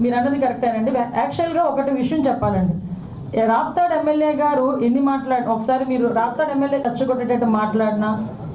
మీరు అన్నది కరెక్టేనండి యాక్చువల్గా ఒకటి విషయం చెప్పాలండి. రాప్తాడ్ ఎమ్మెల్యే గారు ఎన్ని మాట్లాడి ఒకసారి మీరు రాప్తాడ్ ఎమ్మెల్యే రెచ్చగొట్టేటట్టు మాట్లాడినా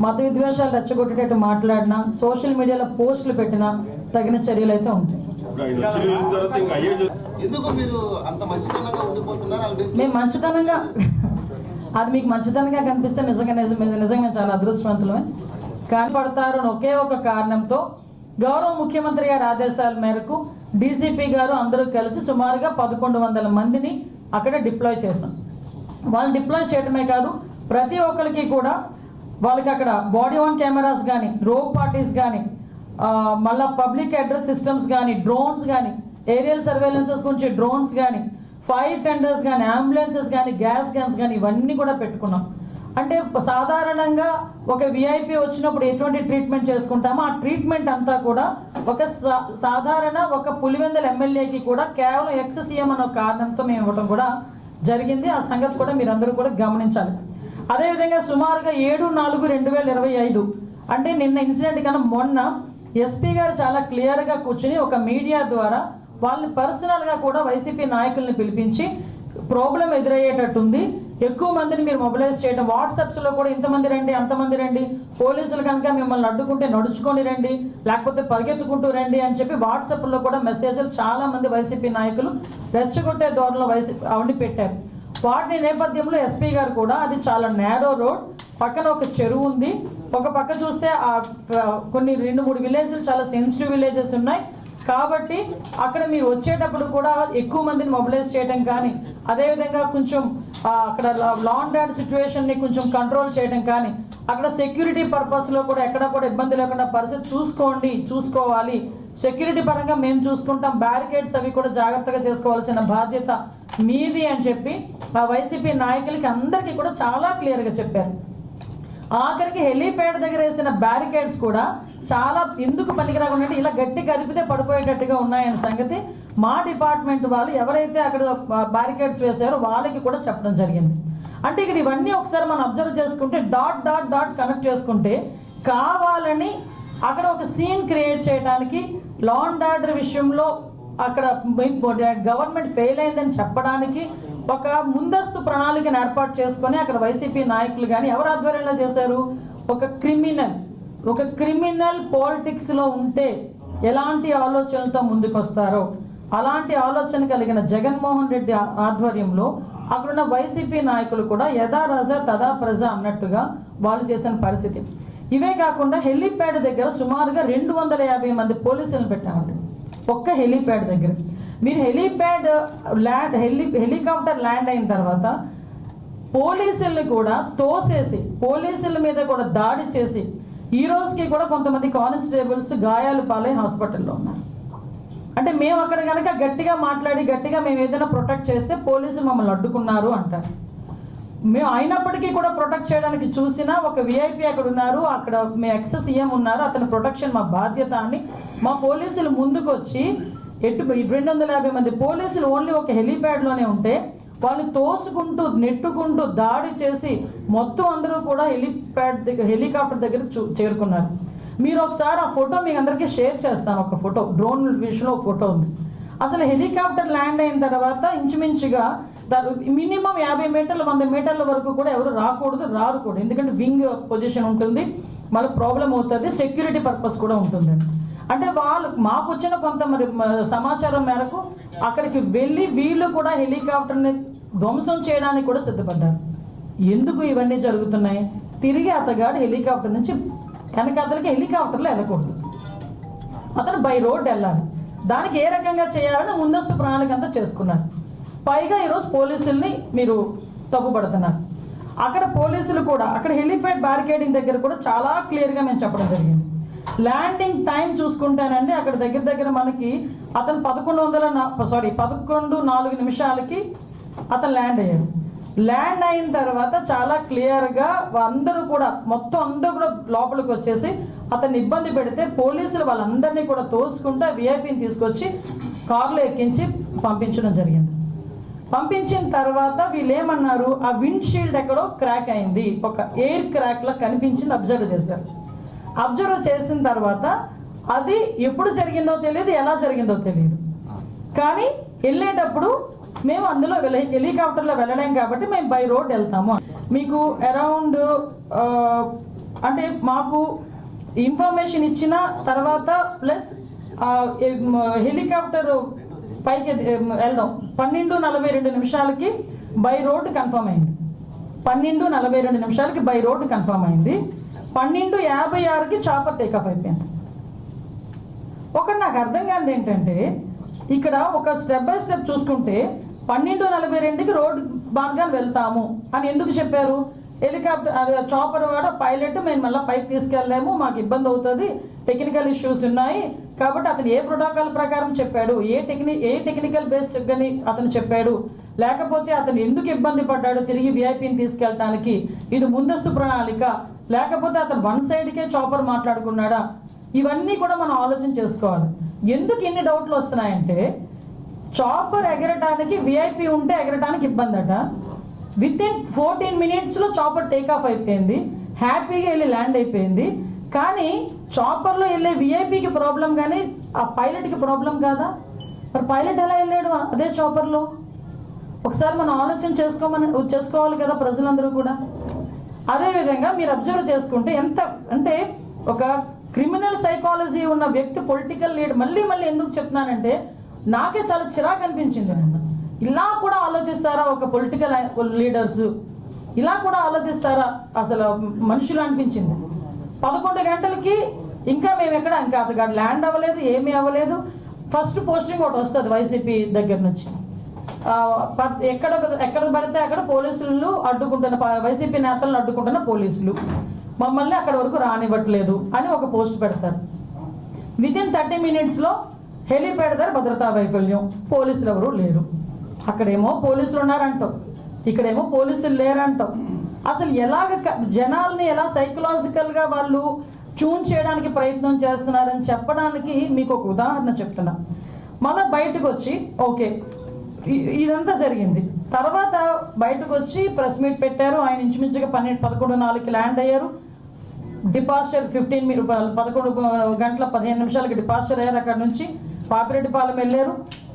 మత విద్వేషాలు రెచ్చగొట్టేటట్టు మాట్లాడినా సోషల్ మీడియాలో పోస్టులు పెట్టినా తగిన చర్యలు అయితే ఉంటాయి. మేము మంచితనంగా అది మీకు మంచితనంగా కనిపిస్తే నిజంగా నిజ- నిజంగా చాలా అదృష్టవంతులమే. కానీ పడతారు అని ఒకే ఒక కారణంతో గౌరవ ముఖ్యమంత్రి గారి ఆదేశాల మేరకు డీసీపీ గారు అందరూ కలిసి సుమారుగా పదకొండు వందల మందిని అక్కడ డిప్లాయ్ చేశాం. వాళ్ళు డిప్లాయ్ చేయడమే కాదు ప్రతి ఒక్కరికి కూడా వాళ్ళకి అక్కడ బాడీ వన్ కెమెరాస్ కానీ రోగ్ పార్టీస్ కానీ మళ్ళీ పబ్లిక్ అడ్రస్ సిస్టమ్స్ కానీ డ్రోన్స్ కానీ ఏరియల్ సర్వేలెన్సెస్ గురించి డ్రోన్స్ కానీ ఫైర్ టెండర్స్ కానీ అంబులెన్సెస్ కానీ గ్యాస్ గన్స్ కానీ ఇవన్నీ కూడా పెట్టుకున్నాం. అంటే సాధారణంగా ఒక విఐపి వచ్చినప్పుడు ఎటువంటి ట్రీట్మెంట్ చేసుకుంటామో ఆ ట్రీట్మెంట్ అంతా కూడా ఒక సా- సాధారణ ఒక పులివెందల ఎమ్మెల్యేకి కూడా కేవలం ఎక్స్ సీఎం అనే కారణంతో మేము ఇవ్వడం కూడా జరిగింది. ఆ సంగతి కూడా మీరందరూ కూడా గమనించాలి. అదేవిధంగా సుమారుగా ఏడు నాలుగు రెండు వేల ఇరవై ఐదు అంటే నిన్న ఇన్సిడెంట్ కన్నా మొన్న ఎస్పీ గారు చాలా క్లియర్గా కూర్చుని ఒక మీడియా ద్వారా వాళ్ళని పర్సనల్గా కూడా వైసీపీ నాయకుల్ని పిలిపించి ప్రాబ్లం ఎదురయ్యేటట్టుంది. ఎక్కువ మందిని మీరు మొబిలైజ్ చేయడం వాట్సాప్స్లో కూడా ఇంతమంది రండి అంతమంది రండి. పోలీసులు కనుక మిమ్మల్ని అడ్డుకుంటే నడుచుకొని రండి లేకపోతే పరిగెత్తుకుంటూ రండి అని చెప్పి వాట్సాప్లో కూడా మెసేజ్లు చాలా మంది వైసీపీ నాయకులు రెచ్చగొట్టే ధోరణిలో వైసీపీ అవన్నీ పెట్టారు. వాటి నేపథ్యంలో ఎస్పీ గారు కూడా అది చాలా నేరో రోడ్ పక్కన ఒక చెరువు ఉంది. ఒక పక్క చూస్తే ఆ, కొన్ని రెండు మూడు విలేజ్లు చాలా సెన్సిటివ్ విలేజెస్ ఉన్నాయి. కాబట్టి అక్కడ మీరు వచ్చేటప్పుడు కూడా ఎక్కువ మందిని మొబిలైజ్ చేయడం కానీ అదేవిధంగా కొంచెం అక్కడ లా అండ్ సిచ్యువేషన్ని కొంచెం కంట్రోల్ చేయడం కానీ అక్కడ సెక్యూరిటీ పర్పస్లో కూడా ఎక్కడ కూడా ఇబ్బంది లేకుండా పరిస్థితి చూసుకోండి చూసుకోవాలి. సెక్యూరిటీ పరంగా మేము చూసుకుంటాం బ్యారికేడ్స్ అవి కూడా జాగ్రత్తగా చేసుకోవాల్సిన బాధ్యత మీది అని చెప్పి ఆ వైసీపీ నాయకులకి అందరికీ కూడా చాలా క్లియర్గా చెప్పారు. ఆఖరికి హెలీప్యాడ్ దగ్గర వేసిన బ్యారికేడ్స్ కూడా చాలా ఎందుకు పనికిరాకుండా అంటే ఇలా గట్టి కదిపితే పడిపోయేటట్టుగా ఉన్నాయన్న సంగతి. మా డిపార్ట్మెంట్ వాళ్ళు ఎవరైతే అక్కడ బ్యారికేడ్స్ వేశారో వాళ్ళకి కూడా చెప్పడం జరిగింది. అంటే ఇక్కడ ఇవన్నీ ఒకసారి మనం అబ్జర్వ్ చేసుకుంటే డాట్ డాట్ డాట్ కనెక్ట్ చేసుకుంటే కావాలని అక్కడ ఒక సీన్ క్రియేట్ చేయడానికి లాండ్ ఆర్డర్ విషయంలో అక్కడ గవర్నమెంట్ ఫెయిల్ అయిందని చెప్పడానికి ఒక ముందస్తు ప్రణాళికను ఏర్పాటు చేసుకొని అక్కడ వైసీపీ నాయకులు కానీ ఎవరు ఆధ్వర్యంలో చేశారు? ఒక క్రిమినల్. ఒక క్రిమినల్ పాలిటిక్స్లో ఉంటే ఎలాంటి ఆలోచనలతో ముందుకొస్తారో అలాంటి ఆలోచన కలిగిన జగన్మోహన్ రెడ్డి ఆధ్వర్యంలో అక్కడున్న వైసీపీ నాయకులు కూడా యథా రజ తదా ప్రజ అన్నట్టుగా వాళ్ళు చేసిన పరిస్థితి. ఇవే కాకుండా హెలీప్యాడ్ దగ్గర సుమారుగా రెండు వందల యాభై మంది పోలీసులను పెట్టామండి. ఒక్క హెలీప్యాడ్ దగ్గర. మీరు helipad land heli helicopter land అయిన తర్వాత పోలీసుల్ని కూడా తోసేసి పోలీసుల మీద కూడా దాడి చేసి ఈ రోజుకి కూడా కొంతమంది కానిస్టేబుల్స్ గాయాలు పాలై హాస్పిటల్లో ఉన్నారు. అంటే మేము అక్కడ కనుక గట్టిగా మాట్లాడి గట్టిగా మేము ఏదైనా ప్రొటెక్ట్ చేస్తే పోలీసులు మమ్మల్ని అడ్డుకున్నారు అంటారు. మేము అయినప్పటికీ కూడా ప్రొటెక్ట్ చేయడానికి చూసినా ఒక విఐపి అక్కడ ఉన్నారు అక్కడ మీ ఎక్స్ సీఎం ఉన్నారు అతని ప్రొటెక్షన్ మా బాధ్యత అని మా పోలీసులు ముందుకు వచ్చి ఎటు రెండు వందల యాభై మంది పోలీసులు ఓన్లీ ఒక హెలీప్యాడ్లోనే ఉంటే వాళ్ళని తోసుకుంటూ నెట్టుకుంటూ దాడి చేసి మొత్తం అందరూ కూడా హెలిప్యాడ్ దగ్గర హెలికాప్టర్ దగ్గర చూ చేరుకున్నారు. మీరు ఒకసారి ఆ ఫోటో మీకు అందరికీ షేర్ చేస్తాను ఒక ఫోటో. డ్రోన్ విషయంలో ఒక ఫోటో ఉంది. అసలు హెలికాప్టర్ ల్యాండ్ అయిన తర్వాత ఇంచుమించుగా మినిమం యాభై మీటర్లు వంద మీటర్ల వరకు కూడా ఎవరు రాకూడదు రారు కూడా. ఎందుకంటే వింగ్ పొజిషన్ ఉంటుంది మళ్ళీ ప్రాబ్లం అవుతుంది సెక్యూరిటీ పర్పస్ కూడా ఉంటుంది. అంటే వాళ్ళు మాకు వచ్చిన కొంత మరి సమాచారం మేరకు అక్కడికి వెళ్ళి వీళ్ళు కూడా హెలికాప్టర్ని ధ్వంసం చేయడానికి కూడా సిద్ధపడ్డారు. ఎందుకు ఇవన్నీ జరుగుతున్నాయి? తిరిగి అతగాడు హెలికాప్టర్ నుంచి వెనకాతలకి హెలికాప్టర్లో వెళ్ళకూడదు. అతను బై రోడ్ వెళ్ళాలి. దానికి ఏ రకంగా చేయాలని ముందస్తు ప్రణాళిక అంతా చేసుకున్నారు. పైగా ఈరోజు పోలీసుల్ని మీరు తప్పుపడుతున్నారు. అక్కడ పోలీసులు కూడా అక్కడ హెలిప్యాడ్ బ్యారికేడింగ్ దగ్గర కూడా చాలా క్లియర్గా మేము చెప్పడం జరిగింది. ల్యాండింగ్ టైం చూసుకుంటానండి. అక్కడ దగ్గర దగ్గర మనకి అతను పదకొండు వందల సారీ పదకొండు నాలుగు నిమిషాలకి అతను ల్యాండ్ అయ్యాడు. ల్యాండ్ అయిన తర్వాత చాలా క్లియర్గా అందరూ కూడా మొత్తం అందరూ కూడా లోపలికి వచ్చేసి అతన్ని ఇబ్బంది పెడితే పోలీసులు వాళ్ళందరినీ కూడా తోసుకుంటూ విఐపిని తీసుకొచ్చి కారులో ఎక్కించి పంపించడం జరిగింది. పంపించిన తర్వాత వీళ్ళు ఏమన్నారు ఆ విండ్ షీల్డ్ ఎక్కడో క్రాక్ అయింది. ఒక ఎయిర్ క్రాక్లో కనిపించింది అబ్జర్వ్ చేశారు. అబ్జర్వ్ చేసిన తర్వాత అది ఎప్పుడు జరిగిందో తెలియదు ఎలా జరిగిందో తెలియదు కానీ వెళ్ళేటప్పుడు మేము అందులో వెళ్ళ- హెలికాప్టర్లో వెళ్ళలేం కాబట్టి మేము బై రోడ్ వెళ్తాము. మీకు అరౌండ్ అంటే మాకు ఇన్ఫర్మేషన్ ఇచ్చిన తర్వాత ప్లస్ హెలికాప్టర్ పైకి వెళ్ళడం. పన్నెండు నలభై రెండు నిమిషాలకి బై రోడ్ కన్ఫర్మ్ అయింది. పన్నెండు నలభై రెండు నిమిషాలకి బై రోడ్ కన్ఫర్మ్ అయింది. పన్నెండు యాభై ఆరుకి చాపర్ టేకాఫ్ అయిపోయింది. ఒకటి నాకు అర్థం కాదు ఏంటంటే ఇక్కడ ఒక స్టెప్ బై స్టెప్ చూసుకుంటే పన్నెండు నలభై రెండుకి రోడ్డు మార్గాలు వెళ్తాము. అని ఎందుకు చెప్పారు? హెలికాప్టర్ అదే చాపర్ కూడా పైలట్ మేము మళ్ళీ పైకి తీసుకెళ్ళలేము మాకు ఇబ్బంది అవుతుంది టెక్నికల్ ఇష్యూస్ ఉన్నాయి. కాబట్టి అతను ఏ ప్రోటోకాల్ ప్రకారం చెప్పాడు ఏ టెక్ని ఏ టెక్నికల్ బేస్డ్ అని అతను చెప్పాడు. లేకపోతే అతను ఎందుకు ఇబ్బంది పడ్డాడు తిరిగి విఐపిని తీసుకెళ్ళడానికి ఇది ముందస్తు ప్రణాళిక. లేకపోతే అతను వన్ సైడ్కే చాపర్ మాట్లాడుకున్నాడా? ఇవన్నీ కూడా మనం ఆలోచన చేసుకోవాలి. ఎందుకు ఎన్ని డౌట్లు వస్తున్నాయంటే చాపర్ ఎగరటానికి విఐపి ఉంటే ఎగరటానికి ఇబ్బంది అట విత్ ఇన్ ఫోర్టీన్ మినిట్స్లో చాపర్ టేక్ ఆఫ్ అయిపోయింది హ్యాపీగా వెళ్ళి ల్యాండ్ అయిపోయింది. కానీ చాపర్లో వెళ్ళే విఐపికి ప్రాబ్లం కానీ ఆ పైలట్కి ప్రాబ్లం కాదా? మరి పైలట్ ఎలా వెళ్ళాడు అదే చాపర్లో ఒకసారి మనం ఆలోచన చేసుకోమని చేసుకోవాలి కదా ప్రజలందరూ కూడా. అదేవిధంగా మీరు అబ్జర్వ్ చేసుకుంటే ఎంత అంటే ఒక క్రిమినల్ సైకాలజీ ఉన్న వ్యక్తి పొలిటికల్ లీడర్ మళ్ళీ మళ్ళీ ఎందుకు చెప్తున్నానంటే నాకే చాలా చిరాకు అనిపించింది ఇలా కూడా ఆలోచిస్తారా ఒక పొలిటికల్ లీడర్స్ ఇలా కూడా ఆలోచిస్తారా? అసలు మనుషులు అనిపించింది. పదకొండు గంటలకి ఇంకా మేము ఎక్కడ? ఇంకా అతగాడు ల్యాండ్ అవ్వలేదు ఏమీ అవ్వలేదు. ఫస్ట్ పోస్టింగ్ ఒకటి వస్తుంది వైసీపీ దగ్గర నుంచి. ప- ఎక్కడ ఎక్కడ పడితే అక్కడ పోలీసులు అడ్డుకుంటున్న ప- వైసీపీ నేతలను అడ్డుకుంటున్న పోలీసులు. మమ్మల్ని అక్కడ వరకు రానివ్వట్లేదు అని ఒక పోస్ట్ పెడతారు. విత్ ఇన్ థర్టీ మినిట్స్లో హెలి భద్రతా వైఫల్యం. పోలీసులు ఎవరు లేరు. అక్కడేమో పోలీసులు ఉన్నారంటావు ఇక్కడేమో పోలీసులు లేరంటావు అసలు ఎలాగ క- జనాల్ని ఎలా సైకలాజికల్గా వాళ్ళు ట్యూన్ చేయడానికి ప్రయత్నం చేస్తున్నారని చెప్పడానికి మీకు ఒక ఉదాహరణ చెప్తున్నా. మళ్ళీ బయటకు వచ్చి ఓకే ఇదంతా జరిగింది. తర్వాత బయటకు వచ్చి ప్రెస్ మీట్ పెట్టారు. ఆయన ఇంచుమించుగా పన్నెండు పదకొండు నాలుగుకి ల్యాండ్ అయ్యారు. డిపాస్చర్ ఫిఫ్టీన్ మీరు పదకొండు గంటల పదిహేను నిమిషాలకి డిపాస్చర్ అయ్యారు అక్కడ నుంచి. పాపిరెడ్డిపాలెం వెళ్ళారు.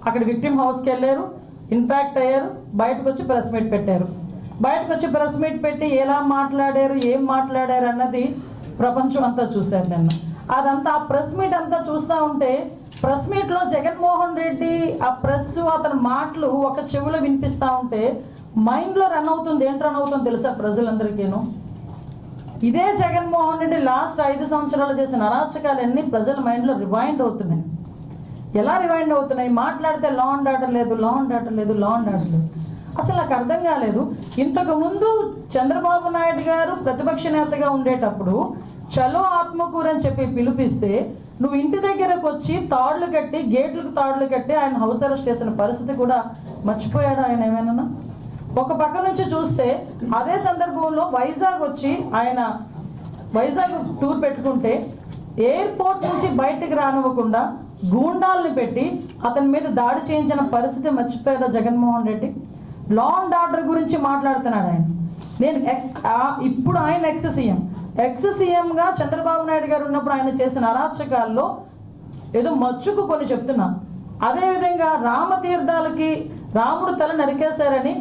అక్కడ విక్టిమ్ హౌస్కి వెళ్ళారు. ఇంపాక్ట్ అయ్యారు. బయటకు వచ్చి ప్రెస్ మీట్ పెట్టారు. బయటకు వచ్చి ప్రెస్ మీట్ పెట్టి ఎలా మాట్లాడారు ఏం మాట్లాడారు అన్నది ప్రపంచం అంతా చూశారు నిన్న. అదంతా ఆ ప్రెస్ మీట్ అంతా చూస్తూ ఉంటే ప్రెస్ మీట్లో జగన్మోహన్ రెడ్డి ఆ ప్రెస్ అతని మాటలు ఒక చెవిలో వినిపిస్తూ ఉంటే మైండ్లో రన్ అవుతుంది. ఏంటి రన్ అవుతుంది తెలుసా ప్రజలందరికీను? ఇదే జగన్మోహన్ రెడ్డి లాస్ట్ ఐదు సంవత్సరాలు చేసిన అరాచకాలన్నీ ప్రజల మైండ్లో రివైండ్ అవుతున్నాయి. ఎలా రివైండ్ అవుతున్నాయి? మాట్లాడితే లా అండ్ ఆర్డర్ లేదు లా అండ్ ఆర్డర్ లేదు లా అండ్ ఆర్డర్ లేదు. అసలు నాకు అర్థం కాలేదు. ఇంతకు ముందు చంద్రబాబు నాయుడు గారు ప్రతిపక్ష నేతగా ఉండేటప్పుడు చలో ఆత్మకూర అని చెప్పి పిలిపిస్తే నువ్వు ఇంటి దగ్గరకు వచ్చి తాళ్ళు కట్టి గేట్లకు తాళ్ళు కట్టి ఆయన హౌస్ అరెస్ట్ చేసిన పరిస్థితి కూడా మర్చిపోయాడు ఆయన ఏమైనా? ఒక పక్క నుంచి చూస్తే అదే సందర్భంలో వైజాగ్ వచ్చి ఆయన వైజాగ్ టూర్ పెట్టుకుంటే ఎయిర్పోర్ట్ నుంచి బయటికి రానివ్వకుండా గూండాల్ని పెట్టి అతని మీద దాడి చేయించిన పరిస్థితి మర్చిపోయారా Jaganmohan Reddy? Law and order గురించి మాట్లాడుతున్నాడు ఆయన. నేను ఎక్- ఆ- ఇప్పుడు ఆయన ఎక్స్ సీఎం ఎక్స్ సీఎంగా చంద్రబాబు నాయుడు గారు ఉన్నప్పుడు ఆయన చేసిన అరాచకాల్లో ఏదో మచ్చుకు కొన్ని చెప్తున్నా. అదేవిధంగా రామతీర్థాలకి రాముడు తల నరికేశారని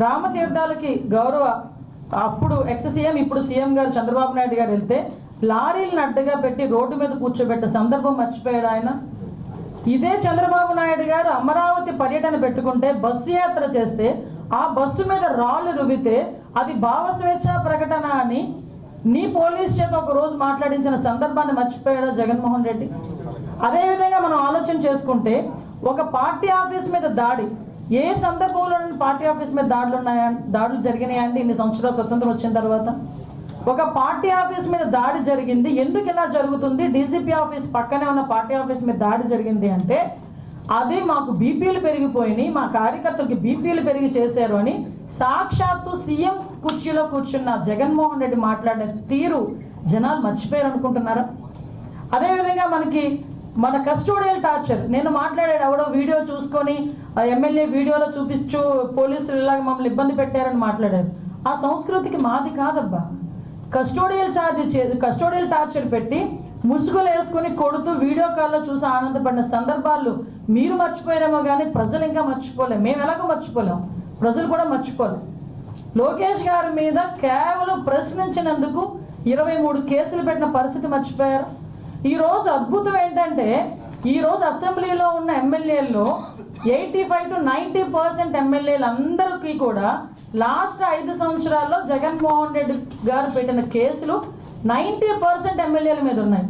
రామతీర్థాలకి గౌరవ అప్పుడు ఎక్స్ సీఎం ఇప్పుడు సీఎం గారు చంద్రబాబు నాయుడు గారు వెళ్తే లారీలను అడ్డగా పెట్టి రోడ్డు మీద కూర్చోబెట్టే సందర్భం మర్చిపోయాడు ఆయన? ఇదే చంద్రబాబు నాయుడు గారు అమరావతి పర్యటన పెట్టుకుంటే బస్సు యాత్ర చేస్తే ఆ బస్సు మీద రాళ్ళు రువితే అది భావ స్వేచ్ఛ ప్రకటన అని నీ పోలీస్ చేత ఒక రోజు మాట్లాడించిన సందర్భాన్ని మర్చిపోయాడా జగన్మోహన్ రెడ్డి? అదేవిధంగా మనం ఆలోచన చేసుకుంటే ఒక పార్టీ ఆఫీస్ మీద దాడి ఏ సందర్భంలో పార్టీ ఆఫీస్ మీద దాడులు ఉన్నాయా దాడులు జరిగినాయండి ఇన్ని సంవత్సరాలు స్వతంత్రం వచ్చిన తర్వాత? ఒక పార్టీ ఆఫీస్ మీద దాడి జరిగింది. ఎందుకు ఇలా జరుగుతుంది? డీసీపీ ఆఫీస్ పక్కనే ఉన్న పార్టీ ఆఫీస్ మీద దాడి జరిగింది అంటే అది మాకు బీపీలు పెరిగిపోయినాయి మా కార్యకర్తలకి బీపీలు పెరిగి చేశారు అని సాక్షాత్తు సీఎం కుర్చీలో కూర్చున్న జగన్మోహన్ రెడ్డి మాట్లాడిన తీరు జనాలు మర్చిపోయారు అనుకుంటున్నారా? అదేవిధంగా మనకి మన కస్టోడియల్ టార్చర్ నేను మాట్లాడాడు ఎవడో వీడియో చూసుకొని ఎమ్మెల్యే వీడియోలో చూపిస్తూ పోలీసులు ఇలాగ మమ్మల్ని ఇబ్బంది పెట్టారని మాట్లాడారు. ఆ సంస్కృతికి మాది కాదబ్బా. కస్టోడియల్ ఛార్జ్ కస్టోడియల్ టార్చర్ పెట్టి ముసుగులు వేసుకుని కొడుతూ వీడియో కాల్లో చూసి ఆనందపడిన సందర్భాలు మీరు మర్చిపోయారేమో కానీ ప్రజలు ఇంకా మర్చిపోలేము మేము ఎలాగో మర్చిపోలేం. ప్రజలు కూడా మర్చిపోలేం. లోకేష్ గారి మీద కేవలం ప్రశ్నించినందుకు ఇరవై మూడు కేసులు పెట్టిన పరిస్థితి మర్చిపోయారు. ఈ రోజు అద్భుతం ఏంటంటే ఈ రోజు అసెంబ్లీలో ఉన్న ఎమ్మెల్యేల్లో eighty five to ninety percent ఎమ్మెల్యేలు అందరికీ కూడా లాస్ట్ ఐదు సంవత్సరాల్లో జగన్మోహన్ రెడ్డి గారు పెట్టిన కేసులు నైంటీ పర్సెంట్ ఎమ్మెల్యేల మీద ఉన్నాయి.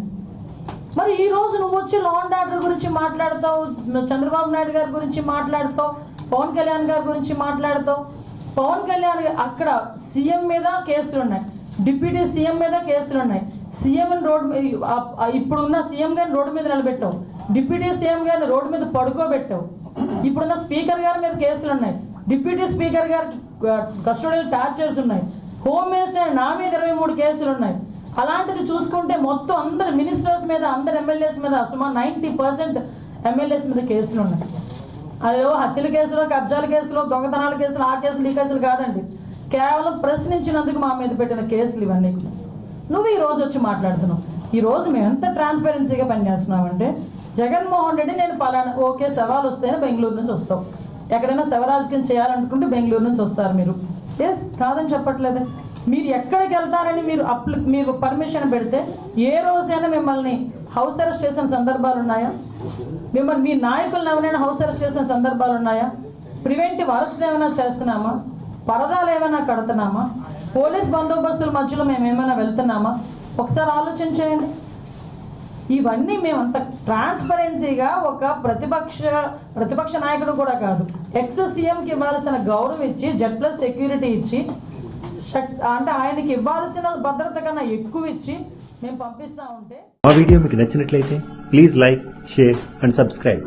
మరి ఈ రోజు నువ్వు వచ్చి లా అండ్ ఆర్డర్ గురించి మాట్లాడతావు చంద్రబాబు నాయుడు గారి గురించి మాట్లాడతావు పవన్ కళ్యాణ్ గారి గురించి మాట్లాడతావు. పవన్ కళ్యాణ్ అక్కడ సీఎం మీద కేసులు ఉన్నాయి. డిప్యూటీ సీఎం మీద కేసులు ఉన్నాయి. సీఎం రోడ్ ఇప్పుడున్న సీఎం గారిని రోడ్డు మీద నిలబెట్టావు. డిప్యూటీ సీఎం గారిని రోడ్డు మీద పడుకోబెట్టావు. ఇప్పుడున్న స్పీకర్ గారి మీద కేసులు ఉన్నాయి. డిప్యూటీ స్పీకర్ గారికి కస్టోడియల్ టార్చర్స్ ఉన్నాయి హోమ్ మినిస్టర్ నా మీద ఇరవై మూడు కేసులు ఉన్నాయి. అలాంటిది చూసుకుంటే మొత్తం అందరు మినిస్టర్స్ మీద అందరు ఎమ్మెల్యేస్ మీద సుమారు నైంటీ పర్సెంట్ ఎమ్మెల్యేస్ మీద కేసులు ఉన్నాయి. అదేవో హత్యల కేసులో కబ్జాల కేసులో దొంగతనాల కేసులు ఆ కేసులు ఈ కేసులు కాదండి. కేవలం ప్రశ్నించినందుకు మా మీద పెట్టిన కేసులు ఇవన్నీ నువ్వు ఈ రోజు వచ్చి మాట్లాడుతున్నావు. ఈ రోజు మేము ఎంత ట్రాన్స్పరెన్సీగా పనిచేస్తున్నామంటే జగన్మోహన్ రెడ్డి నేను పలానా ఓకే సవాల్ వస్తేనే బెంగళూరు నుంచి వస్తావు. ఎక్కడైనా శవరాజకీయం చేయాలనుకుంటే బెంగళూరు నుంచి వస్తారు మీరు. ఎస్ కాదని చెప్పట్లేదు. మీరు ఎక్కడికి వెళ్తారని మీరు అప్లి మీరు పర్మిషన్ పెడితే ఏ రోజైనా మిమ్మల్ని హౌస్ అరెస్ట్ చేసిన సందర్భాలు ఉన్నాయా? మిమ్మల్ని మీ నాయకులను ఎవరైనా హౌస్ అరెస్ట్ చేసిన సందర్భాలు ఉన్నాయా? ప్రివెంటివ్ అరెస్ట్ ఏమైనా చేస్తున్నామా? పరదాలు ఏమైనా కడుతున్నామా? పోలీస్ బందోబస్తుల మధ్యలో మేము ఏమైనా వెళ్తున్నామా? ఒకసారి ఆలోచించేయండి ఇవన్నీ మేము అంత ట్రాన్స్పరెన్సీగా ఒక ప్రతిపక్ష ప్రతిపక్ష నాయకుడు కూడా కాదు. ఎక్స్ సీఎంకి ఇవ్వాల్సిన గౌరవం ఇచ్చి జెడ్ ప్లస్ సెక్యూరిటీ ఇచ్చి అంటే ఆయనకి ఇవ్వాల్సిన భద్రత కన్నా ఎక్కువ ఇచ్చి మేము పంపిస్తా ఉంటే మా వీడియో మీకు నచ్చినట్లయితే please like share and subscribe